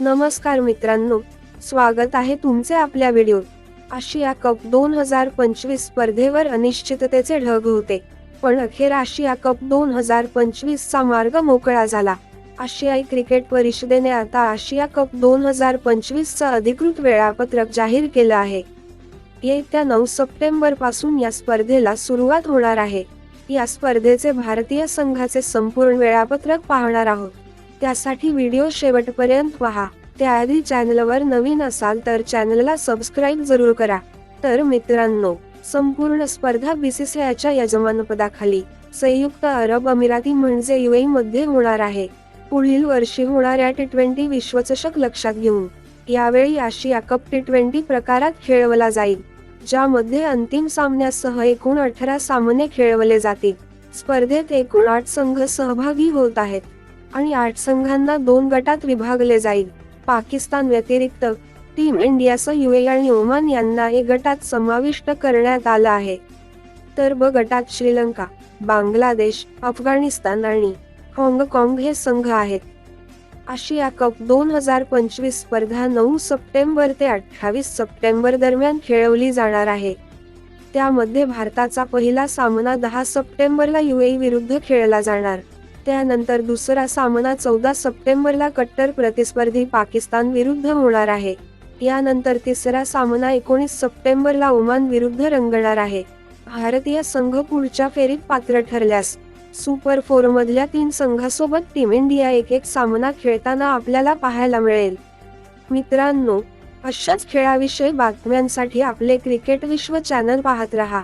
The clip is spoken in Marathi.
नमस्कार मित्रांनो स्वागत आहे तुमचे आपल्या व्हिडिओ आशिया कप दोन हजार पंचवीस स्पर्धेवर अनिश्चिततेचे ढग होते. पण अखेर आशिया कप दोन हजार पंचवीस चा मार्ग मोकळा झाला. आशियाई क्रिकेट परिषदेने आता आशिया कप दोन हजार पंचवीस चं अधिकृत वेळापत्रक जाहीर केलं आहे. येत्या नऊ सप्टेंबरपासून या स्पर्धेला सुरुवात होणार आहे. या स्पर्धेचे भारतीय संघाचे संपूर्ण वेळापत्रक पाहणार आहोत. त्यासाठी व्हिडिओ शेवटपर्यंत पहा. त्याआधी चॅनलवर नवीन असाल तर चॅनलला सबस्क्राईब जरूर करा. तर मित्रांनो संपूर्ण स्पर्धा बीसीसीआयच्या यजमानपदाखाली संयुक्त अरब अमिराती म्हणजे युएई मध्ये होणार आहे. पुढील वर्षी होणाऱ्या टी ट्वेंटी विश्वचषक लक्षात घेऊन. यावेळी आशिया कप टी ट्वेंटी प्रकारात खेळवला जाईल ज्यामध्ये अंतिम सामन्यासह एकूण अठरा सामने खेळवले जातील. स्पर्धेत एकूण आठ संघ सहभागी होत आहेत. आणि आठ संघांना दोन गटात विभागले जाईल. पाकिस्तान व्यतिरिक्त टीम इंडियासह युए आणि ओमान यांना ए गटात समाविष्ट करण्यात आलं आहे. तर ब गटात श्रीलंका बांगलादेश अफगाणिस्तान आणि हाँगकाँग हे संघ आहेत. आशिया कप दोन हजार पंचवीस स्पर्धा नऊ सप्टेंबर ते अठ्ठावीस सप्टेंबर दरम्यान खेळवली जाणार आहे. त्यामध्ये भारताचा पहिला सामना दहा सप्टेंबरला युएई विरुद्ध खेळला जाणार. त्यानंतर दुसरा सामना चौदा सप्टेंबरला कट्टर प्रतिस्पर्धी पाकिस्तान विरुद्ध होणार आहे. यानंतर तिसरा सामना एकोणीस सप्टेंबरला ओमान विरुद्ध रंगणार आहे. भारतीय संघ पुढच्या फेरीत पात्र ठरल्यास सुपर फोर मधल्या तीन संघासोबत टीम इंडिया एक एक सामना खेळताना आपल्याला पाहायला मिळेल. मित्रांनो अशाच खेळाविषयी बातम्यांसाठी आपले क्रिकेट विश्व चॅनल पाहत रहा.